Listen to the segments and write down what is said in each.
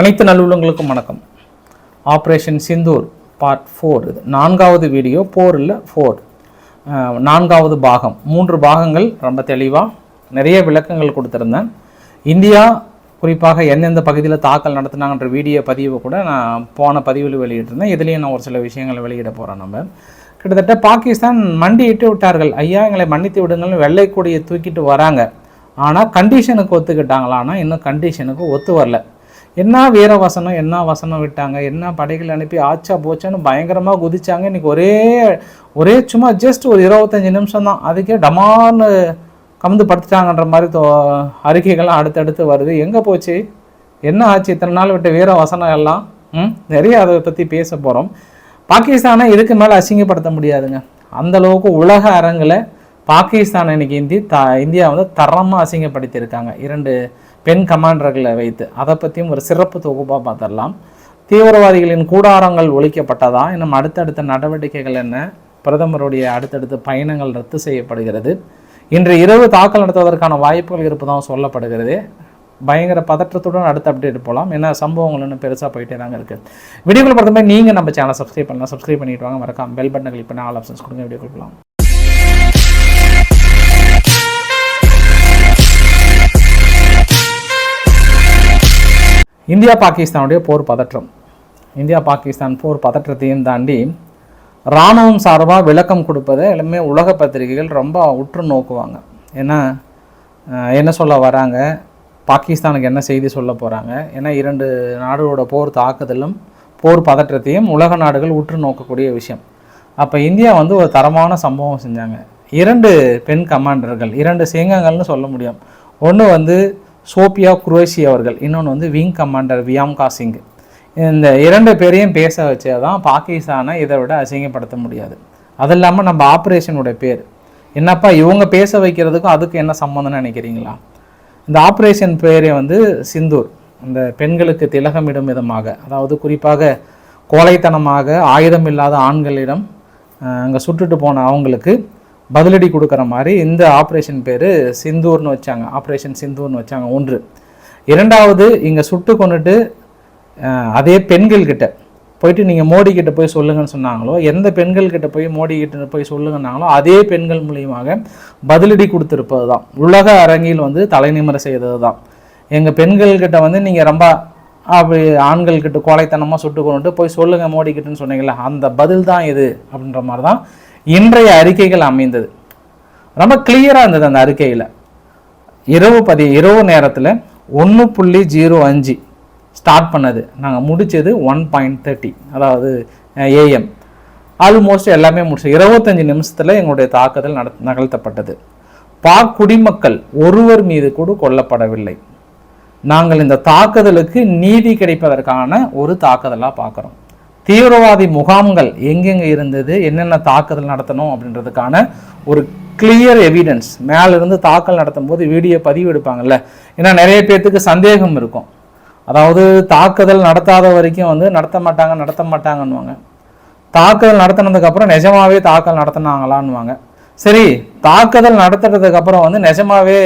அனைத்து நல்லுள்ளங்களுக்கும் வணக்கம். Operation Sindoor part four இது நான்காவது வீடியோ போர் இல்லை ஃபோர் நான்காவது பாகம். மூன்று பாகங்கள் ரொம்ப தெளிவாக நிறைய விளக்கங்கள் கொடுத்துருந்தேன். இந்தியா குறிப்பாக எந்தெந்த பகுதியில் தாக்கல் நடத்துனாங்கன்ற வீடியோ பதிவை கூட நான் போன பதிவில் வெளியிட்டிருந்தேன். இதுலேயும் நான் ஒரு சில விஷயங்களை வெளியிட போகிறேன் நம்ம. கிட்டத்தட்ட பாகிஸ்தான் மண்டியிட்டு விட்டார்கள். ஐயா எங்களை மன்னித்து விடுங்கள்னு வெள்ளை தூக்கிட்டு வராங்க. ஆனால் கண்டிஷனுக்கு ஒத்துக்கிட்டாங்களான்னா இன்னும் கண்டிஷனுக்கு ஒத்து வரல. என்ன வீர வசனம் என்ன வசனம் விட்டாங்க என்ன படைகள் அனுப்பி ஆச்சா போச்சான்னு பயங்கரமாக குதிச்சாங்க. இன்னைக்கு ஒரே ஒரே சும்மா ஜஸ்ட் ஒரு இருபத்தஞ்சி நிமிஷம் தான் அதுக்கே டமான்னு கமுந்து படுத்துட்டாங்கன்ற மாதிரி தோ அறிக்கைகள்லாம் அடுத்தடுத்து வருது. எங்கே போச்சு? என்ன ஆச்சு? இத்தனை நாள் விட்ட வீர வசனம் எல்லாம்? ம்? நிறைய அதை பற்றி பேச போகிறோம் பாகிஸ்தானை இதுக்கு மேலே அசிங்கப்படுத்த முடியாதுங்க. அந்தளவுக்கு உலக அரங்கில் பாகிஸ்தான் இன்னைக்கு இந்தி த இந்தியா வந்து தரமாக அசிங்கப்படுத்தியிருக்காங்க. இரண்டு பெண் கமாண்டர்களை வைத்து அதை பற்றியும் ஒரு சிறப்பு தொகுப்பாக பார்த்துடலாம். தீவிரவாதிகளின் கூடாரங்கள் ஒழிக்கப்பட்டதா? இன்னும் அடுத்தடுத்த நடவடிக்கைகள் என்ன? பிரதமருடைய அடுத்தடுத்த பயணங்கள் ரத்து செய்யப்படுகிறது. இன்று இரவு தாக்கல் நடத்துவதற்கான வாய்ப்புகள் இருப்பதாக சொல்லப்படுகிறது. பயங்கர பதற்றத்துடன் அடுத்த அப்டேட் போகலாம் ஏன்னா சம்பவங்கள் இன்னும் பெருசாக போயிட்டே தாங்க இருக்குது வீடியோக்கள் பொறுத்த நீங்கள் நம்ம சேனலை சப்ஸ்கிரைப் பண்ணலாம். சப்ஸ்கிரைப் பண்ணிட்டு வாங்க. மறக்காம பெல் பட்டனை கிளிக் பண்ணி ஆல் ஆப்ஷன்ஸ் கொடுங்க. வீடியோ போகலாம் இந்தியா பாகிஸ்தானுடைய போர் பதற்றம். இந்தியா பாகிஸ்தான் போர் பதற்றத்தையும் தாண்டி இராணுவம் சார்பாக விளக்கம் கொடுப்பதை எல்லாமே உலக பத்திரிகைகள் ரொம்ப உற்று நோக்குவாங்க. ஏன்னா என்ன சொல்ல வராங்க? பாகிஸ்தானுக்கு என்ன செய்தி சொல்ல போகிறாங்க ஏன்னா இரண்டு நாடுகளோட போர் தாக்குதலும் போர் பதற்றத்தையும் உலக நாடுகள் உற்று நோக்கக்கூடிய விஷயம். அப்போ இந்தியா வந்து ஒரு தரமான சம்பவம் செஞ்சாங்க. இரண்டு பெண் கமாண்டர்கள் இரண்டு சிங்கங்கள்னு சொல்ல முடியும். ஒன்று வந்து சோபியா குரோஷி அவர்கள் இன்னொன்று வந்து விங் கமாண்டர் வியாம்கா சிங். இந்த இரண்டு பேரையும் பேச வச்சதான் பாகிஸ்தானை இதை விட அசிங்கப்படுத்த முடியாது. அது இல்லாமல் நம்ம ஆப்ரேஷனோட பேர். என்னப்பா இவங்க பேச வைக்கிறதுக்கும் அதுக்கும் என்ன சம்மந்தம்னு நினைக்கிறீங்களா? இந்த ஆப்ரேஷன் பேரே வந்து சிந்தூர். இந்த பெண்களுக்கு திலகமிடும் விதமாக அதாவது குறிப்பாக கோழைத்தனமாக ஆயுதம் இல்லாத ஆண்களிடம் அங்கே சுட்டுட்டு போன அவங்களுக்கு பதிலடி கொடுக்குற மாதிரி இந்த ஆப்ரேஷன் பேர் சிந்தூர்னு வச்சாங்க. ஆப்ரேஷன் சிந்தூர்னு வச்சாங்க. ஒன்று. இரண்டாவது இங்கே சுட்டு கொண்டுட்டு அதே பெண்கள்கிட்ட போயிட்டு நீங்கள் மோடி கிட்டே போய் சொல்லுங்கன்னு சொன்னாங்களோ எந்த பெண்கள் கிட்ட போய் மோடி கிட்ட போய் சொல்லுங்கன்னாங்களோ அதே பெண்கள் மூலியமாக பதிலடி கொடுத்துருப்பது தான் உலக அரங்கில் வந்து தலைநிமிர செய்தது தான் எங்கள் பெண்கள்கிட்ட வந்து நீங்கள் ரொம்ப அப்படி ஆண்கள்கிட்ட கோழைத்தனமாக சுட்டு கொண்டுட்டு போய் சொல்லுங்கள் மோடி கிட்டன்னு சொன்னீங்களா அந்த பதில் தான் இது அப்படின்ற மாதிரி தான் இன்றைய அறிக்கைகள் அமைந்தது. ரொம்ப கிளியராக இருந்தது அந்த அறிக்கையில். இரவு பதி இரவு நேரத்தில் ஒன்று புள்ளி ஜீரோ அஞ்சு ஸ்டார்ட் பண்ணது. நாங்கள் முடித்தது ஒன் பாயிண்ட் தேர்ட்டி அதாவது ஏஎம் ஆல்மோஸ்ட் எல்லாமே முடிச்சு இருபத்தஞ்சி நிமிஷத்தில் எங்களுடைய தாக்குதல் நட நகர்த்தப்பட்டது. பாக் குடிமக்கள் ஒருவர் மீது கூட கொல்லப்படவில்லை. நாங்கள் இந்த தாக்குதலுக்கு நீதி கிடைப்பதற்கான ஒரு தாக்குதலாக பார்க்குறோம் தீவிரவாதி முகாம்கள் எங்கெங்கே இருந்தது என்னென்ன தாக்குதல் நடத்தணும் அப்படின்றதுக்கான ஒரு கிளியர் எவிடன்ஸ் மேலிருந்து தாக்கல் நடத்தும் போது வீடியோ பதிவு எடுப்பாங்கல்ல ஏன்னா நிறைய பேர்த்துக்கு சந்தேகம் இருக்கும். அதாவது தாக்குதல் நடத்தாத வரைக்கும் வந்து நடத்த மாட்டாங்க நடத்த மாட்டாங்கன்னுவாங்க. தாக்குதல் நடத்தினதுக்கப்புறம் நிஜமாகவே நிஜமாவே தாக்கல் நடத்தினாங்களான்னுவாங்க. சரி தாக்குதல் நடத்துறதுக்கப்புறம் வந்து நிஜமாவே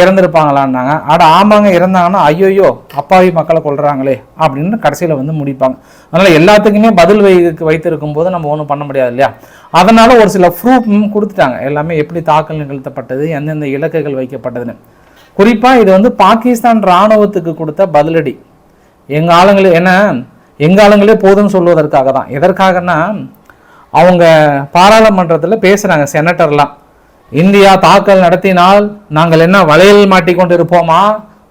இறந்திருப்பாங்களான்னாங்க. ஆனால் ஆமாங்க இறந்தாங்கன்னா ஐயோயோ அப்பாவி மக்களை கொல்றாங்களே அப்படின்னு கடைசியில் வந்து முடிப்பாங்க. அதனால் எல்லாத்துக்குமே பதில் வை வைத்திருக்கும் போது நம்ம ஒன்றும் பண்ண முடியாது இல்லையா? அதனால் ஒரு சில ப்ரூஃப் கொடுத்துட்டாங்க. எல்லாமே எப்படி தாக்கல் நிகழ்த்தப்பட்டது எந்தெந்த இலக்குகள் வைக்கப்பட்டதுன்னு. குறிப்பாக இது வந்து பாகிஸ்தான் இராணுவத்துக்கு கொடுத்த பதிலடி. எங்கள் ஆளுங்களே என்ன? எங்கள் ஆளுங்களே போதும்னு சொல்வதற்காக தான் எதற்காகன்னா அவங்க பாராளுமன்றத்தில் பேசுகிறாங்க செனட்டர்லாம் இந்தியா தாக்கல் நடத்தினால் நாங்கள் என்ன வலையில் மாட்டிக்கொண்டு இருப்போமா?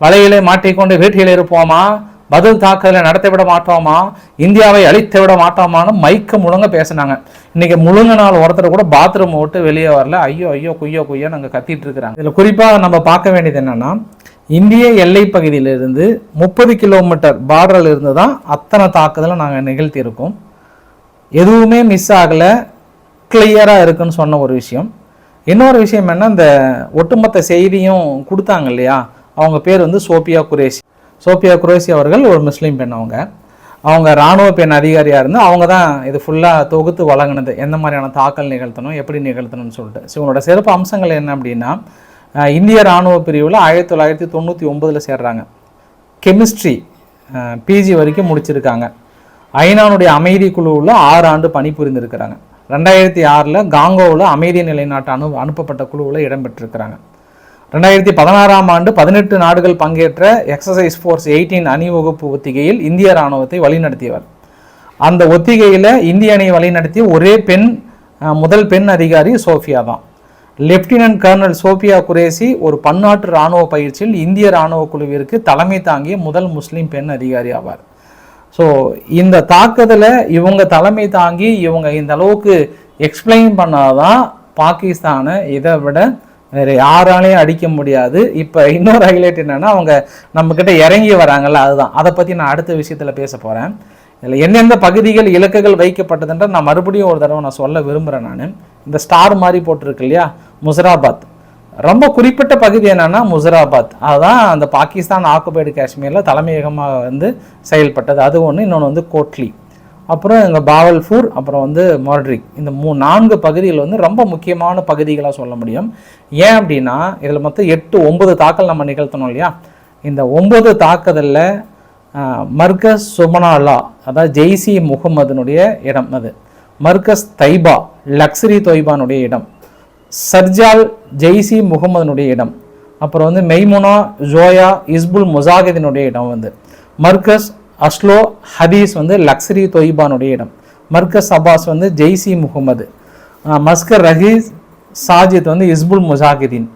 வலையிலே மாட்டிக்கொண்டு வீட்டில் இருப்போமா? பதில் தாக்குதலை நடத்திவிட மாட்டோமா? இந்தியாவை அழித்து விட மாட்டோமான்னு மைக்க முழுங்க பேசுனாங்க. இன்னைக்கு முழுங்க நாள் ஒருத்தர் கூட பாத்ரூம் விட்டு வெளியே வரல. ஐயோ ஐயோ குய்யோ குய்யோ நாங்கள் கத்திட்டு இருக்கிறாங்க. இதில் குறிப்பாக நம்ம பார்க்க வேண்டியது என்னன்னா இந்திய எல்லை பகுதியிலிருந்து முப்பது கிலோமீட்டர் பார்டரில் இருந்து தான் அத்தனை தாக்குதலை நாங்கள் நிகழ்த்தியிருக்கோம். எதுவுமே மிஸ் ஆகலை. கிளியராக இருக்குன்னு சொன்ன ஒரு விஷயம். இன்னொரு விஷயம் என்ன இந்த ஒட்டுமொத்த செய்தியும் கொடுத்தாங்க இல்லையா? அவங்க பேர் வந்து சோபியா குரேஷி. சோபியா குரேஷி அவர்கள் ஒரு முஸ்லீம் பெண் அவங்க. அவங்க இராணுவ பெண் அதிகாரியாக இருந்து அவங்க தான் இது ஃபுல்லாக தொகுத்து வழங்கினது. எந்த மாதிரியான தாக்கல் நிகழ்த்தணும் எப்படி நிகழ்த்தணும்னு சொல்லிட்டு. ஸோ இவங்களோட சிறப்பு அம்சங்கள் என்ன அப்படின்னா இந்திய இராணுவ பிரிவில் ஆயிரத்தி தொள்ளாயிரத்தி தொண்ணூற்றி ஒம்பதில் சேர்றாங்க. கெமிஸ்ட்ரி பிஜி வரைக்கும் முடிச்சிருக்காங்க. ஐநானுடைய அமைதி குழுவில் ஆறு ஆண்டு பணிபுரிந்திருக்கிறாங்க. ரெண்டாயிரத்தி ஆறில் காங்கோவில் அமைதி நிலைநாட்டு அனு அனுப்பப்பட்ட குழுவில் இடம்பெற்றிருக்கிறாங்க. ரெண்டாயிரத்தி பதினாறாம் ஆண்டு பதினெட்டு நாடுகள் பங்கேற்ற எக்ஸசைஸ் ஃபோர்ஸ் எயிட்டீன் அணிவகுப்பு ஒத்திகையில் இந்திய ராணுவத்தை வழிநடத்தியவர். அந்த ஒத்திகையில் இந்திய அணியை வழிநடத்திய ஒரே பெண் முதல் பெண் அதிகாரி சோஃபியா தான். லெப்டினன்ட் கர்னல் சோஃபியா குரேசி ஒரு பன்னாட்டு இராணுவ பயிற்சியில் இந்திய இராணுவ குழுவிற்கு தலைமை தாங்கிய முதல் முஸ்லீம் பெண் அதிகாரி ஆவார். ஸோ இந்த தாக்குதலை இவங்க தலைமை தாங்கி இவங்க இந்த அளவுக்கு எக்ஸ்பிளைன் பண்ணாதான் பாகிஸ்தானை இதை விட வேறு யாராலையும் அடிக்க முடியாது. இப்போ இன்னொரு ஹைலைட் என்னென்னா அவங்க நம்மக்கிட்ட இறங்கி வராங்கல்ல அதுதான். அதை பற்றி நான் அடுத்த விஷயத்தில் பேச போகிறேன் இதில் எந்தெந்த பகுதிகள் இலக்குகள் வைக்கப்பட்டதுன்ற நான் மறுபடியும் ஒரு தடவை நான் சொல்ல விரும்புகிறேன் நான். இந்த ஸ்டார் மாதிரி போட்டிருக்கு இல்லையா? முசராபாத். ரொம்ப குறிப்பிட்ட பகுதி என்னென்னா முசராபாத். அதுதான் அந்த பாகிஸ்தான் ஆக்குபைடு காஷ்மீரில் தலைமையகமாக வந்து செயல்பட்டது. அது ஒன்று இன்னொன்று வந்து கோட்லி. அப்புறம் எங்கள் பாவல்பூர் அப்புறம் வந்து மொர்ட்ரிக் இந்த மூ நான்கு பகுதிகள் வந்து ரொம்ப முக்கியமான பகுதிகளாக சொல்ல முடியும். ஏன் அப்படின்னா இதில் மொத்தம் எட்டு ஒன்பது தாக்கல் நம்ம நிகழ்த்தணும் இல்லையா? இந்த ஒன்பது தாக்குதலில் மர்கஸ் சுமனாலா அதாவது ஜெய்சி முகமதுனுடைய இடம் அது. மர்கஸ் தைபா லக்ஸரி தொய்பானுடைய இடம். சர்ஜால் ஜெய்சி முகமதுனுடைய இடம். அப்புறம் வந்து மெய்முனா ஜோயா இஸ்புல் முசாகிதினுடைய இடம் வந்து. மர்கஸ் அஸ்லோ ஹதீஸ் வந்து லக்ஸரி தொய்பானுடைய இடம். மர்கஸ் அப்பாஸ் வந்து ஜெய்சி முகமது. மஸ்கர் ரஹீஸ் சாஜித் வந்து இஸ்புல் முசாகிதீன்.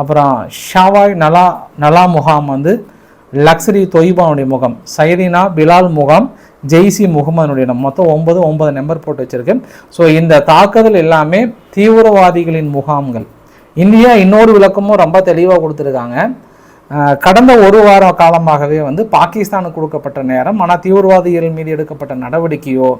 அப்புறம் ஷாவாய் நலா நலா முகாம் வந்து லக்ஸரி தொய்பானுடைய முகாம். சைரினா பிலால் முகாம் ஜெய்சி முகமதுனுடைய மொத்தம் ஒன்பது ஒன்பது நம்பர் போட்டு வச்சுருக்கேன். ஸோ இந்த தாக்குதல் எல்லாமே தீவிரவாதிகளின் முகாம்கள். இந்தியா இன்னொரு விளக்கமும் ரொம்ப தெளிவாக கொடுத்துருக்காங்க. கடந்த ஒரு வார காலமாகவே வந்து பாகிஸ்தானுக்கு கொடுக்கப்பட்ட நேரம் ஆனால் தீவிரவாதிகள் மீது எடுக்கப்பட்ட நடவடிக்கையோ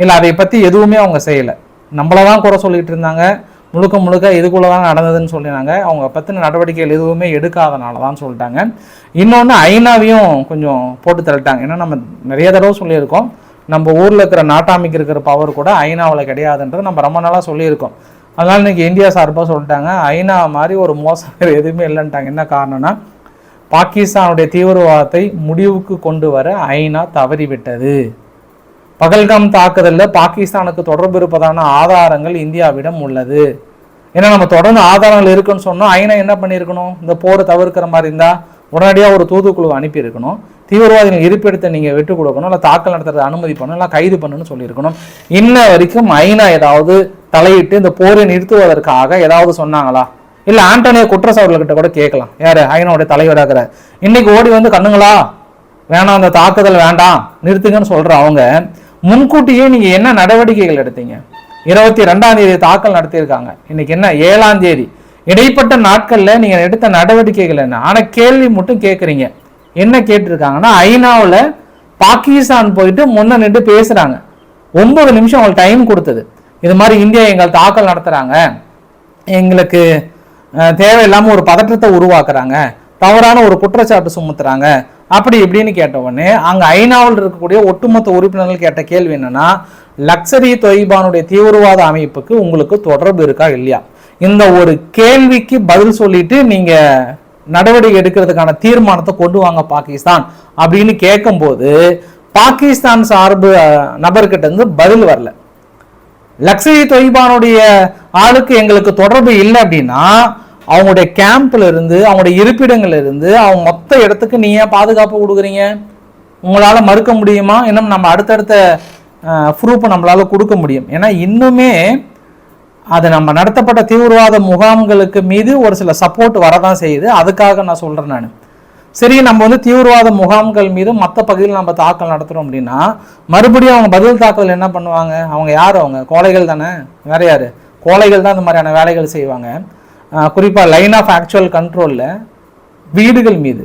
இல்லை அதை பற்றி எதுவுமே அவங்க செய்யலை. நம்மளை தான் குறை சொல்லிகிட்டு இருந்தாங்க. முழுக்க முழுக்க இதுக்குள்ளே தான் நடந்ததுன்னு சொல்லினாங்க. அவங்க பற்றின நடவடிக்கைகள் எதுவுமே எடுக்காதனால தான் சொல்லிட்டாங்க. இன்னொன்று ஐநாவையும் கொஞ்சம் போட்டு தள்ளிட்டாங்க ஏன்னா நம்ம நிறைய தடவை சொல்லியிருக்கோம். நம்ம ஊரில் இருக்கிற நாட்டாமைக்கு இருக்கிற பவர் கூட ஐநாவில் கிடையாதுன்றது நம்ம ரொம்ப நாளாக சொல்லியிருக்கோம். அதனால் இன்னைக்கு இந்தியா சார்பாக சொல்லிட்டாங்க. ஐநா மாதிரி ஒரு மோசம் வேறு எதுவுமே இல்லைன்ட்டாங்க. என்ன காரணம்னா பாகிஸ்தானுடைய தீவிரவாதத்தை முடிவுக்கு கொண்டு வர ஐநா தவறிவிட்டது. பகல்காம் தாக்குதலில் பாகிஸ்தானுக்கு தொடர்பு இருப்பதான ஆதாரங்கள் இந்தியாவிடம் உள்ளது. ஏன்னா நம்ம தொடர்ந்து ஆதாரங்கள் இருக்குன்னு சொன்னால் ஐநா என்ன பண்ணியிருக்கணும்? இந்த போரை தவிர்க்கிற மாதிரி இருந்தால் உடனடியாக ஒரு தூதுக்குழு அனுப்பியிருக்கணும். தீவிரவாதிகள் இருப்பிடத்தை நீங்கள் விட்டு கொடுக்கணும் இல்லை தாக்கல் நடத்துறதை அனுமதி பண்ணணும் இல்லை கைது பண்ணணும்னு சொல்லியிருக்கணும். இன்ன வரைக்கும் ஐநா ஏதாவது தலையிட்டு இந்த போரை நிறுத்துவதற்காக ஏதாவது சொன்னாங்களா? இல்லை ஆண்டனியோ குட்ரஸ் அவர்கள்கிட்ட கூட கேட்கலாம். யார்? ஐநாவுடைய தலைவராகிற. இன்னைக்கு ஓடி வந்து கண்ணுங்களா? வேணாம் அந்த தாக்குதல் வேண்டாம் நிறுத்துங்கன்னு சொல்கிற அவங்க முன்கூட்டியே நீங்க என்ன நடவடிக்கைகள் எடுத்தீங்க? இருபத்தி ரெண்டாம் தேதி தாக்கல் நடத்தியிருக்காங்க. இன்னைக்கு என்ன? ஏழாம் தேதி. இடைப்பட்ட நாட்கள்ல நீங்க எடுத்த நடவடிக்கைகள் என்ன? ஆனா கேள்வி மட்டும் கேட்குறீங்க என்ன கேட்டிருக்காங்கன்னா ஐநாவில் பாகிஸ்தான் போயிட்டு முன்ன நின்று பேசுறாங்க. ஒன்பது நிமிஷம் அவங்களுக்கு டைம் கொடுத்தது. இது மாதிரி இந்தியா எங்கள் தாக்கல் நடத்துறாங்க. எங்களுக்கு தேவையில்லாமல் தேவையில்லாம ஒரு பதற்றத்தை உருவாக்குறாங்க. தவறான ஒரு குற்றச்சாட்டு சுமத்துறாங்க. அப்படி இப்படின்னு கேட்ட உடனே அங்கே ஐநாவில் இருக்கக்கூடிய ஒட்டுமொத்த உறுப்பினர்கள் கேட்ட கேள்வி என்னன்னா லக்ஸரி தொய்பானுடைய தீவிரவாத அமைப்புக்கு உங்களுக்கு தொடர்பு இருக்கா இல்லையா? இந்த ஒரு கேள்விக்கு பதில் சொல்லிட்டு நீங்க நடவடிக்கை எடுக்கிறதுக்கான தீர்மானத்தை கொண்டு வாங்க பாகிஸ்தான் அப்படின்னு கேட்கும்போது பாகிஸ்தான் சார்பு நபர்கிட்ட இருந்து பதில் வரல. லக்ஸரி தொய்பானுடைய ஆளுக்கு எங்களுக்கு தொடர்பு இல்லை அப்படின்னா அவங்களுடைய கேம்ப்ல இருந்து அவங்களுடைய இருப்பிடங்கள்ல இருந்து அவங்க மொத்த இடத்துக்கு நீ ஏன் பாதுகாப்பு கொடுக்குறீங்க? உங்களால மறுக்க முடியுமா? இன்னும் நம்ம அடுத்தடுத்த ப்ரூஃபை நம்மளால கொடுக்க முடியும். ஏன்னா இன்னுமே அது நம்ம நடத்தப்பட்ட தீவிரவாத முகாம்களுக்கு மீது ஒரு சில சப்போர்ட் வரதான் செய்யுது. அதுக்காக நான் சொல்றேன் நான். சரி நம்ம வந்து தீவிரவாத முகாம்கள் மீது மற்ற பகுதியில் நம்ம தாக்கல் நடத்துறோம் அப்படின்னா மறுபடியும் அவங்க பதில் தாக்கல் என்ன பண்ணுவாங்க? அவங்க யார் அவங்க? கோழைகள் தானே? வேற யாரு? கோழைகள் தான் இந்த மாதிரியான வேலைகள் செய்வாங்க. குறிப்பாக லைன் ஆஃப் ஆக்சுவல் கண்ட்ரோலில் வீடுகள் மீது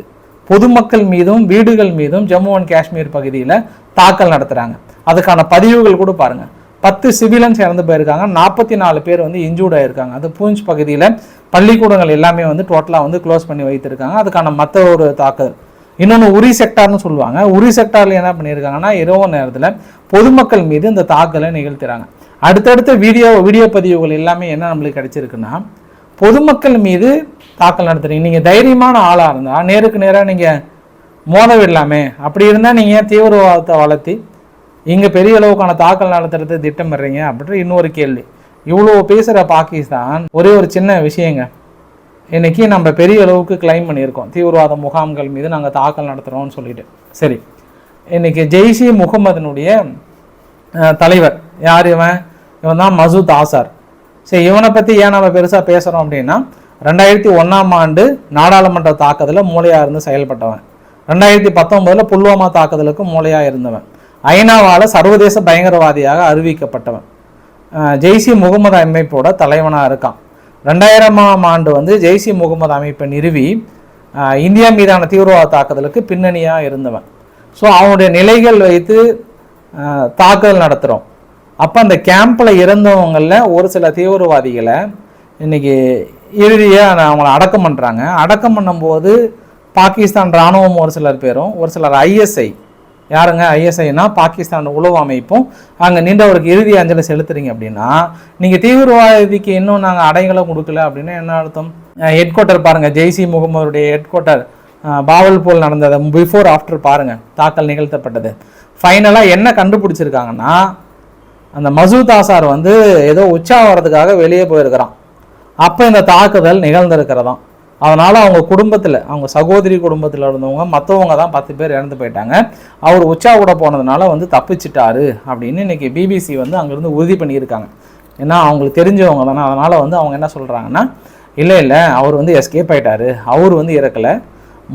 பொதுமக்கள் மீதும் வீடுகள் மீதும் ஜம்மு அண்ட் காஷ்மீர் பகுதியில் தாக்கல் நடத்துகிறாங்க அதுக்கான பதிவுகள் கூட பாருங்கள் பத்து சிவிலன்ஸ் இறந்து போயிருக்காங்க. நாற்பத்தி நாலு பேர் வந்து இன்ஜூர்ட் ஆயிருக்காங்க. அது பூஞ்ச் பகுதியில் பள்ளிக்கூடங்கள் எல்லாமே வந்து டோட்டலாக வந்து க்ளோஸ் பண்ணி வைத்திருக்காங்க. அதுக்கான மற்ற ஒரு தாக்குதல் இன்னொன்று உரி செக்டார்னு சொல்லுவாங்க. உரி செக்டாரில் என்ன பண்ணியிருக்காங்கன்னா இரவு நேரத்தில் பொதுமக்கள் மீது இந்த தாக்கலை நிகழ்த்துறாங்க. அடுத்தடுத்த வீடியோ வீடியோ பதிவுகள் எல்லாமே என்ன நம்மளுக்கு கிடச்சிருக்குன்னா பொதுமக்கள் மீது தாக்கல் நடத்துறீங்க. நீங்கள் தைரியமான ஆளாக இருந்தால் நேருக்கு நேராக நீங்கள் மோத விடலாமே. அப்படி இருந்தால் நீங்கள் தீவிரவாதத்தை வளர்த்தி இங்கே பெரிய அளவுக்கான தாக்கல் நடத்துறது திட்டமிடுறீங்க அப்படின்ற இன்னொரு கேள்வி. இவ்வளோ பேசுகிற பாகிஸ்தான் ஒரே ஒரு சின்ன விஷயங்க. இன்றைக்கி நம்ம பெரிய அளவுக்கு கிளைம் பண்ணியிருக்கோம். தீவிரவாத முகாம்கள் மீது நாங்கள் தாக்கல் நடத்துகிறோம்னு சொல்லிட்டு. சரி. இன்றைக்கி ஜெய்ஷி முகமதுனுடைய தலைவர். யார் இவன்? இவன் தான் மசூத் ஆசார். சரி இவனை பற்றி ஏன் நம்ம பெருசாக பேசுகிறோம் அப்படின்னா ரெண்டாயிரத்தி ஒன்றாம் ஆண்டு நாடாளுமன்ற தாக்குதலில் மூளையாக இருந்து செயல்பட்டவன். ரெண்டாயிரத்தி பத்தொம்போதில் புல்வாமா தாக்குதலுக்கு மூளையாக இருந்தவன். ஐநாவால் சர்வதேச பயங்கரவாதியாக அறிவிக்கப்பட்டவன். ஜெய்சி ஜெய்ஷி முகமது அமைப்போட தலைவனாக இருக்கான். ரெண்டாயிரமாம் ஆண்டு வந்து ஜெய்ஷி முகமது அமைப்பை நிறுவி இந்தியா மீதான தீவிரவாத தாக்குதலுக்கு பின்னணியாக இருந்தவன். ஸோ அவனுடைய நிலைகள் வைத்து தாக்குதல் நடத்துகிறோம் அப்போ அந்த கேம்பில் இறந்தவங்களில் ஒரு சில தீவிரவாதிகளை இன்றைக்கி இறுதியாக அவங்கள அடக்கம் பண்ணுறாங்க அடக்கம் பண்ணும்போது பாகிஸ்தான் இராணுவம் ஒரு சிலர் பேரும் ஒரு சிலர் ஐஎஸ்ஐ யாருங்க? ஐஎஸ்ஐனா பாகிஸ்தான் உளவு அமைப்பும் அங்கே நின்றவருக்கு இறுதி அஞ்சலி செலுத்துறீங்க அப்படின்னா நீங்கள் தீவிரவாதிக்கு இன்னும் நாங்கள் அடைகளை கொடுக்கல அப்படின்னா என்ன அர்த்தம்? ஹெட் குவார்ட்டர் பாருங்கள் ஜெய்சி முகமதுடைய ஹெட் குவார்ட்டர் பாவல்பூல் நடந்ததை பிஃபோர் ஆஃப்டர் பாருங்கள் தாக்கல் நிகழ்த்தப்பட்டது. ஃபைனலாக என்ன கண்டுபிடிச்சிருக்காங்கன்னா அந்த மசூத் ஆசார் வந்து ஏதோ உச்சாவரத்துக்காக வெளியே போயிருக்கிறான். அப்போ இந்த தாக்குதல் நிகழ்ந்திருக்கிறதாம். அதனால் அவங்க குடும்பத்தில் அவங்க சகோதரி குடும்பத்தில் இருந்தவங்க மற்றவங்க தான் பத்து பேர் இறந்து போயிட்டாங்க. அவர் உச்சா கூட போனதுனால வந்து தப்பிச்சிட்டாரு அப்படின்னு இன்றைக்கி பிபிசி வந்து அங்கேருந்து உறுதி பண்ணியிருக்காங்க. ஏன்னா அவங்களுக்கு தெரிஞ்சவங்க தானே. அதனால் வந்து அவங்க என்ன சொல்கிறாங்கன்னா இல்லை இல்லை அவர் வந்து எஸ்கேப் ஆகிட்டாரு அவர் வந்து இறக்கலை.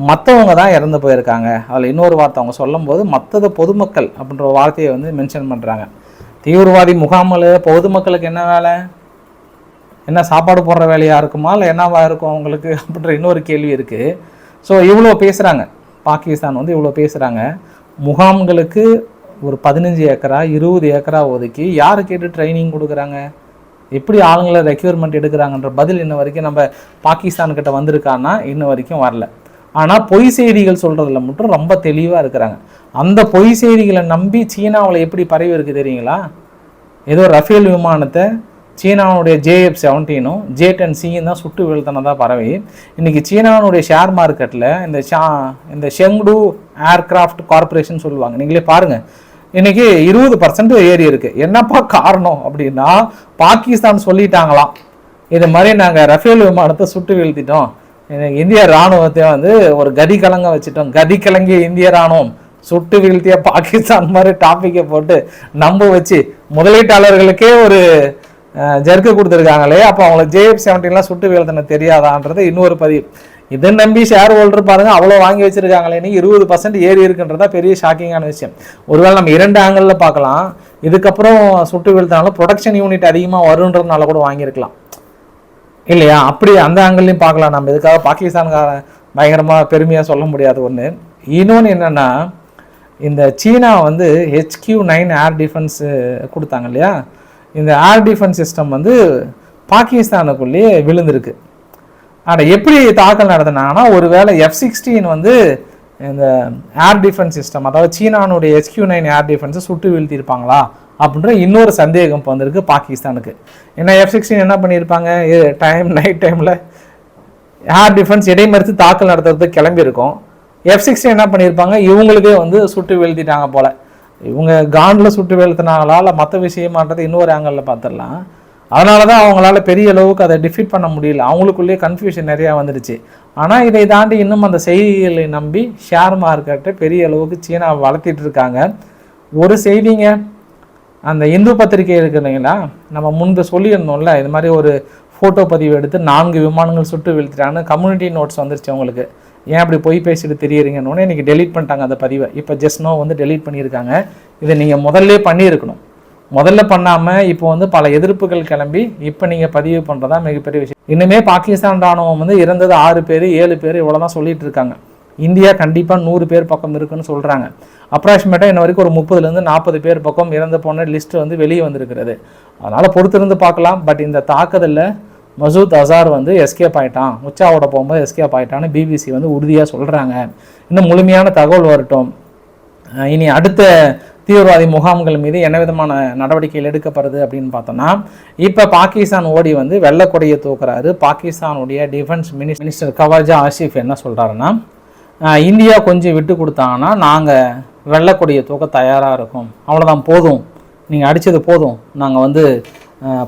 மற்றவங்க தான் இறந்து போயிருக்காங்க. அதில் இன்னொரு வார்த்தை அவங்க சொல்லும்போது மற்றது பொதுமக்கள் அப்படின்ற வார்த்தையை வந்து மென்ஷன் பண்ணுறாங்க தீவிரவாதி முகாமில் பொதுமக்களுக்கு என்ன வேலை? என்ன சாப்பாடு போடுற வேலையாக இருக்குமா? இல்லை என்னவா இருக்கும் அவங்களுக்கு அப்படின்ற இன்னொரு கேள்வி இருக்குது ஸோ இவ்வளோ பேசுகிறாங்க பாகிஸ்தான் வந்து இவ்வளோ பேசுகிறாங்க முகாம்களுக்கு ஒரு பதினஞ்சு ஏக்கரா இருபது ஏக்கரா ஒதுக்கி யார் கேட்டு ட்ரைனிங் கொடுக்குறாங்க? எப்படி ஆளுங்களை ரெக்யூர்மெண்ட் எடுக்கிறாங்கன்ற பதில் இன்ன வரைக்கும் நம்ம பாகிஸ்தான்கிட்ட வந்திருக்கான்னா இன்ன வரைக்கும் வரல. ஆனால் பொய் செய்திகள் சொல்கிறதுல மட்டும் ரொம்ப தெளிவாக இருக்கிறாங்க. அந்த பொய் செய்திகளை நம்பி சீனாவில் எப்படி பரவி இருக்குது தெரியுங்களா? ஏதோ ரஃபேல் விமானத்தை சீனாவுடைய ஜேஎஃப் செவன்டீனும் ஜே டென் சியும் தான் சுட்டு வீழ்த்தினதாக பரவி. இன்றைக்கி சீனாவுடைய ஷேர் மார்க்கெட்டில் இந்த ஷா இந்த ஷெங்டு ஏர்கிராஃப்ட் கார்ப்பரேஷன் சொல்லுவாங்க. நீங்களே பாருங்கள் இன்றைக்கி இருபது பர்சன்ட் ஏறி இருக்குது என்னப்பா காரணம் அப்படின்னா பாகிஸ்தான் சொல்லிட்டாங்களாம். இது மாதிரி நாங்கள் ரஃபேல் விமானத்தை சுட்டு வீழ்த்திட்டோம். இந்திய ராணுவத்தை வந்து ஒரு கதி கலங்க வச்சுட்டோம். கதி கலங்கிய இந்திய ராணுவம். சுட்டு வீழ்த்திய பாகிஸ்தான் மாதிரி டாப்பிக்கை போட்டு நம்ப வச்சு முதலீட்டாளர்களுக்கே ஒரு ஜர்க்கு கொடுத்துருக்காங்களே அப்போ அவங்கள ஜேஎஃப் செவன்டீன்லாம் சுட்டு வீழ்த்தின தெரியாதான்றது இன்னொரு பதிவு. இதை நம்பி ஷேர் ஹோல்டர் பாருங்க அவ்வளோ வாங்கி வச்சிருக்காங்களே இருபது பர்சன்ட் ஏறி இருக்குன்றதா பெரிய ஷாக்கிங்கான விஷயம். ஒருவேளை நம்ம இரண்டு ஆங்கிளில் பார்க்கலாம். இதுக்கப்புறம் சுட்டு வீழ்த்தினாலும் ப்ரொடக்ஷன் யூனிட் அதிகமாக வருன்றதுனால கூட வாங்கியிருக்கலாம். இல்லையா? அப்படி அந்த ஆங்கிள்லையும் பார்க்கலாம் நம்ம. இதுக்காக பாகிஸ்தான்கார பயங்கரமாக பெருமையாக சொல்ல முடியாது ஒன்று இன்னொன்று என்னென்னா இந்த சீனா வந்து ஹெச்கியூ நைன் ஏர் டிஃபென்ஸு கொடுத்தாங்க இல்லையா? இந்த ஏர் டிஃபென்ஸ் சிஸ்டம் வந்து பாகிஸ்தானுக்குள்ளேயே விழுந்திருக்கு. ஆனால் எப்படி தாக்கல் நடத்தினாங்கன்னா ஒருவேளை எஃப் சிக்ஸ்டீன் வந்து இந்த ஏர் டிஃபென்ஸ் சிஸ்டம் அதாவது சீனானுடைய எஸ்கியூ நைன் ஏர் டிஃபென்ஸை சுட்டு வீழ்த்தியிருப்பாங்களா? அப்படின்ற இன்னொரு சந்தேகம் இப்போ வந்திருக்கு பாகிஸ்தானுக்கு. ஏன்னா எஃப் சிக்ஸ்டீன் என்ன பண்ணியிருப்பாங்க? டைம் நைட் டைமில் ஏர் டிஃபென்ஸ் இடைமறித்து தாக்கல் நடத்துறது கிளம்பியிருக்கோம். எஃப் சிக்ஸ்டீன் என்ன பண்ணியிருப்பாங்க? இவங்களுக்கே வந்து சுட்டு வீழ்த்திட்டாங்க போல். இவங்க காண்டில் சுட்டு வீழ்த்தினாங்களா? இல்லை மற்ற விஷயமான்றது இன்னொரு ஆங்கிளில் பார்த்துடலாம் அதனால தான் அவங்களால பெரிய அளவுக்கு அதை டிஃபீட் பண்ண முடியல. அவங்களுக்குள்ளேயே கன்ஃபியூஷன் நிறையா வந்துடுச்சு. ஆனால் இதை தாண்டி இன்னும் அந்த செய்திகளை நம்பி ஷேர் மார்க்கெட்டை பெரிய அளவுக்கு சீனா வளர்த்திட்டு இருக்காங்க. ஒரு செய்திங்க அந்த இந்து பத்திரிகை இருக்கு இல்லைங்களா நம்ம முன்பு சொல்லியிருந்தோம்ல இது மாதிரி ஒரு ஃபோட்டோ பதிவு எடுத்து நான்கு விமானங்கள் சுட்டு வீழ்த்திட்டாங்கன்னு கம்யூனிட்டி நோட்ஸ் வந்துருச்சு அவங்களுக்கு. ஏன் அப்படி பொய் பேசிட்டு தெரியுறீங்கன்னு இன்னைக்கு டெலீட் பண்ணிட்டாங்க அந்த பதிவை. இப்போ ஜஸ்ட் நோ வந்து டெலீட் பண்ணியிருக்காங்க. இதை நீங்கள் முதல்ல பண்ணியிருக்கணும். முதல்ல பண்ணாமல் இப்போ வந்து பல எதிர்ப்புகள் கிளம்பி இப்போ நீங்கள் பதிவு பண்ணுறதா மிகப்பெரிய விஷயம். இன்னுமே பாகிஸ்தான் ராணுவம் வந்து இறந்தது ஆறு பேர் ஏழு பேர் இவ்வளோ தான் சொல்லிட்டு இருக்காங்க. இந்தியா கண்டிப்பாக நூறு பேர் பக்கம் இருக்குன்னு சொல்கிறாங்க அப்ராக்சிமேட்டாக இன்ன வரைக்கும் ஒரு முப்பதுலேருந்து நாற்பது பேர் பக்கம் இறந்து போன லிஸ்ட் வந்து வெளியே வந்திருக்கிறது. அதனால் பொறுத்திருந்து பார்க்கலாம். பட் இந்த தாக்குதலில் மசூத் அசார் வந்து எஸ்கேப் ஆயிட்டான். உச்சாவோட போகும்போது எஸ்கேப் ஆகிட்டான்னு பிபிசி வந்து உறுதியாக சொல்கிறாங்க இன்னும் முழுமையான தகவல் வரட்டும். இனி அடுத்த தீவிரவாதி முகாம்கள் மீது என்ன விதமான நடவடிக்கைகள் எடுக்கப்படுது அப்படின்னு பார்த்தோம்னா இப்போ பாகிஸ்தான் ஓடி வந்து வெள்ளக்கொடையை தூக்குறாரு. பாகிஸ்தானுடைய defence mini minister Khawaja Asif என்ன சொல்கிறாருன்னா இந்தியா கொஞ்சம் விட்டு கொடுத்தாங்கன்னா நாங்கள் வெள்ளக்கொடியை தூக்க தயாராக இருக்கோம். அவ்வளோதான் போதும். நீங்கள் அடித்தது போதும். நாங்கள் வந்து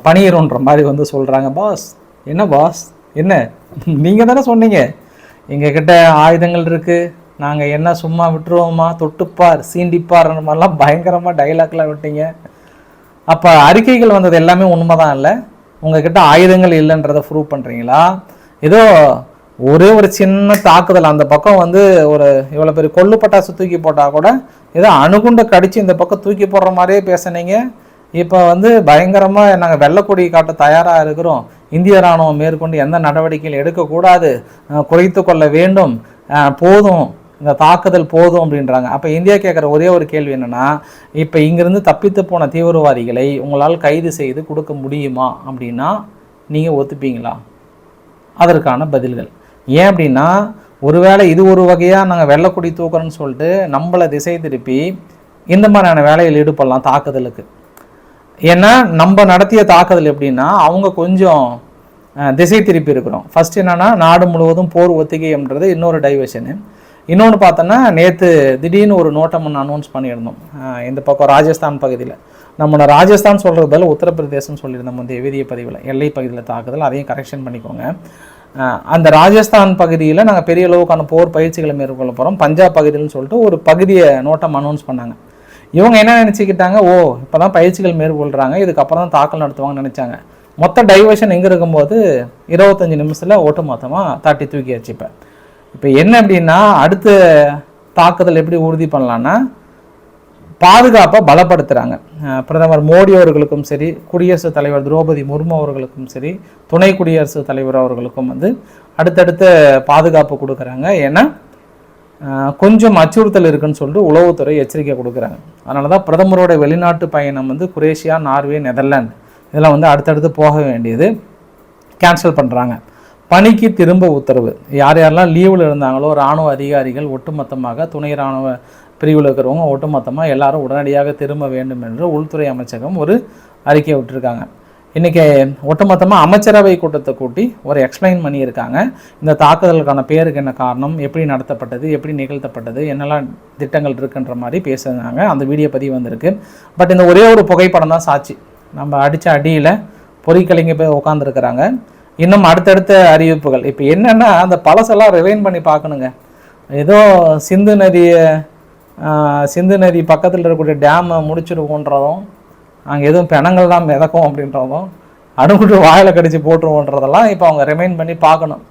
பணியிறோன்ற மாதிரி வந்து சொல்கிறாங்க பாஸ் என்ன பாஸ்? என்ன? நீங்கள் தானே சொன்னீங்க. எங்ககிட்ட ஆயுதங்கள் இருக்குது நாங்கள் என்ன சும்மா விட்டுருவோமா? தொட்டுப்பார் சீண்டிப்பார்ன்ற மாதிரிலாம் பயங்கரமாக டைலாக்லாம் விட்டீங்க. அப்போ அறிக்கைகள் வந்தது எல்லாமே உண்மைதான் இல்லை? உங்ககிட்ட ஆயுதங்கள் இல்லைன்றதை ப்ரூவ் பண்ணுறீங்களா ஏதோ ஒரே ஒரு சின்ன தாக்குதல் அந்த பக்கம் வந்து ஒரு இவ்வளோ பெரிய கொள்ளு பட்டாசு தூக்கி போட்டால் கூட ஏதோ அணுகுண்டை கடித்து இந்த பக்கம் தூக்கி போடுற மாதிரியே பேசுனீங்க. இப்போ வந்து பயங்கரமாக நாங்கள் வெள்ளக்கொடி காட்ட தயாராக இருக்கிறோம். இந்திய ராணுவம் மேற்கொண்டு எந்த நடவடிக்கைகள் எடுக்கக்கூடாது. குறைத்து கொள்ள வேண்டும். போதும். இந்த தாக்குதல் போதும் அப்படின்றாங்க. அப்போ இந்தியா கேட்குற ஒரே ஒரு கேள்வி என்னென்னா இப்போ இங்கேருந்து தப்பித்து போன தீவிரவாதிகளை உங்களால் கைது செய்து கொடுக்க முடியுமா அப்படின்னா நீங்கள் ஒத்துப்பீங்களா? அதற்கான பதில்கள். ஏன் அப்படின்னா ஒருவேளை இது ஒரு வகையாக நாங்கள் வெள்ளக்குடி தூக்குறோன்னு சொல்லிட்டு நம்மளை திசை திருப்பி இந்த மாதிரியான வேலையில் ஈடுபடலாம் தாக்குதலுக்கு. ஏன்னா நம்ம நடத்திய தாக்குதல் எப்படின்னா அவங்க கொஞ்சம் திசை திருப்பி இருக்கிறோம். ஃபஸ்ட் என்னென்னா நாடு முழுவதும் போர் ஒத்திகைன்றது இன்னொரு டைவர்ஷனு இன்னொன்று பார்த்தோன்னா நேற்று திடீர்னு ஒரு நோட்டம் ஒன்று அனௌன்ஸ் பண்ணியிருந்தோம். இந்த பக்கம் ராஜஸ்தான் பகுதியில். நம்மளோட ராஜஸ்தான் சொல்கிறது பதில் உத்தரப்பிரதேசம் சொல்லியிருந்தோம் முந்தைய வீதிய பதிவில். எல்லை பகுதியில் தாக்குதல் அதையும் கரெக்ஷன் பண்ணிக்கோங்க. அந்த ராஜஸ்தான் பகுதியில் நாங்கள் பெரிய அளவுக்கான போர் பயிற்சிகளை மேற்கொள்ள போகிறோம் பஞ்சாப் பகுதியில்னு சொல்லிட்டு ஒரு பகுதியை நோட்டம் அனௌன்ஸ் பண்ணாங்க. இவங்க என்ன நினச்சிக்கிட்டாங்க? ஓ இப்போ தான் பயிற்சிகள் மேற்கொள்கிறாங்க இதுக்கப்புறம் தான் தாக்கல் நடத்துவாங்கன்னு நினச்சாங்க. மொத்த டைவர்ஷன் எங்கே இருக்கும்போது இருபத்தஞ்சி நிமிஷத்தில் ஒட்டு மொத்தமாக தாட்டி தூக்கியாச்சு இப்போ இப்போ என்ன அப்படின்னா அடுத்த தாக்குதல் எப்படி உறுதி பண்ணலான்னா பாதுகாப்பை பலப்படுத்துகிறாங்க பிரதமர் மோடி அவர்களுக்கும் சரி குடியரசுத் தலைவர் திரௌபதி முர்மு அவர்களுக்கும் சரி துணை குடியரசுத் தலைவர் அவர்களுக்கும் வந்து அடுத்தடுத்த பாதுகாப்பு கொடுக்குறாங்க. ஏன்னா கொஞ்சம் அச்சுறுத்தல் இருக்குன்னு சொல்லிட்டு உளவுத்துறை எச்சரிக்கை கொடுக்குறாங்க. அதனால தான் பிரதமரோட வெளிநாட்டு பயணம் வந்து குரேஷியா நார்வே நெதர்லாந்து இதெல்லாம் வந்து அடுத்தடுத்து போக வேண்டியது கேன்சல் பண்ணுறாங்க பணிக்கு திரும்ப உத்தரவு. யார் யாரெல்லாம் லீவில் இருந்தாங்களோ இராணுவ அதிகாரிகள் ஒட்டுமொத்தமாக துணை இராணுவ பிரிவில் இருக்கிறவங்க ஒட்டுமொத்தமாக எல்லாரும் உடனடியாக திரும்ப வேண்டும் என்று உள்துறை அமைச்சகம் ஒரு அறிக்கை விட்டுருக்காங்க. இன்றைக்கி ஒட்டுமொத்தமாக அமைச்சரவை கூட்டத்தை கூட்டி ஒரு எக்ஸ்பிளைன் பண்ணியிருக்காங்க. இந்த தாக்குதலுக்கான பேருக்கு என்ன காரணம் எப்படி நடத்தப்பட்டது எப்படி நிகழ்த்தப்பட்டது என்னெல்லாம் திட்டங்கள் இருக்குன்ற மாதிரி பேசுனாங்க. அந்த வீடியோ பதிவு வந்திருக்கு. பட் இந்த ஒரே ஒரு புகைப்படம் தான் சாட்சி. நம்ம அடித்த அடியில் பொறிக்கலைங்க போய் உட்காந்துருக்குறாங்க இன்னும் அடுத்தடுத்த அறிவிப்புகள். இப்போ என்னென்னா அந்த பழசெல்லாம் ரிவைன் பண்ணி பார்க்கணுங்க. ஏதோ சிந்து நதியை சிந்து நதி பக்கத்தில் இருக்கக்கூடிய டேமை முடிச்சிடுவோன்றதும் அங்கே எதுவும் பிணங்கள் தான் மிதக்கும் அப்படின்றதும் அணுகுட்டு வாயில் கடிச்சு போட்டுருவோன்றதெல்லாம் இப்போ அவங்க ரிமைண்ட் பண்ணி பார்க்கணும்.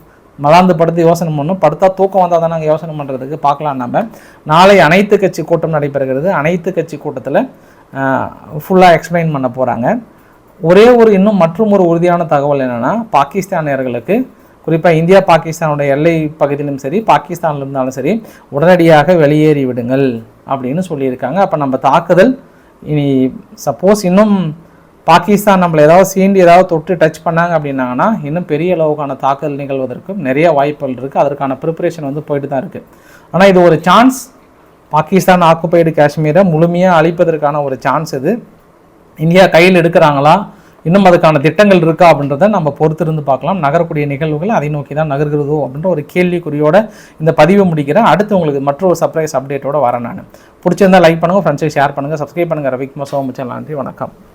மலாந்து படுத்து யோசனை பண்ணணும். படுத்தா தூக்கம் வந்தால் தான் நாங்கள் யோசனை பண்ணுறதுக்கு பார்க்கலாம் நம்ம நாளை அனைத்து கட்சி கூட்டம் நடைபெறுகிறது. அனைத்து கட்சி கூட்டத்தில் ஃபுல்லாக எக்ஸ்பிளைன் பண்ண போகிறாங்க ஒரே ஒரு இன்னும் மற்றும் ஒரு உறுதியான தகவல் என்னென்னா பாகிஸ்தானியர்களுக்கு குறிப்பாக இந்தியா பாகிஸ்தானுடைய எல்லை பகுதியிலும் சரி பாகிஸ்தானில் இருந்தாலும் சரி உடனடியாக வெளியேறி விடுங்கள் அப்படின்னு சொல்லியிருக்காங்க. அப்போ நம்ம தாக்குதல் இனி சப்போஸ் இன்னும் பாகிஸ்தான் நம்மளை ஏதாவது சீண்டி ஏதாவது தொட்டு டச் பண்ணாங்க அப்படின்னாங்கன்னா இன்னும் பெரிய அளவுக்கான தாக்குதல் நிகழ்வதற்கும் நிறைய வாய்ப்புகள் இருக்குது அதற்கான ப்ரிப்பரேஷன் வந்து போயிட்டு தான் இருக்குது ஆனால் இது ஒரு சான்ஸ் பாகிஸ்தான் ஆக்குப்பைடு காஷ்மீரை முழுமையாக அழிப்பதற்கான ஒரு சான்ஸ் இது. இந்தியா கையில் எடுக்கிறாங்களா? இன்னும் அதுக்கான திட்டங்கள் இருக்கா அப்படின்றத நம்ம பொறுத்திருந்து பார்க்கலாம். நகரக்கூடிய நிகழ்வுகள் அதை நோக்கி தான் நகர்கிறதோ அப்படின்ற ஒரு கேள்விக்குறியோட இந்த பதிவை முடிக்கிறேன். அடுத்து உங்களுக்கு மற்றொரு சர்ப்ரைஸ் அப்டேட்டோட வரேன் நான். பிடிச்சிருந்தா லைக் பண்ணுங்கள் ஃப்ரெண்ட்ஸை ஷேர் பண்ணுங்கள் சப்ஸ்கிரைப் பண்ணுங்கள் ரவிக்குமார் சோமச்சல் நன்றி வணக்கம்.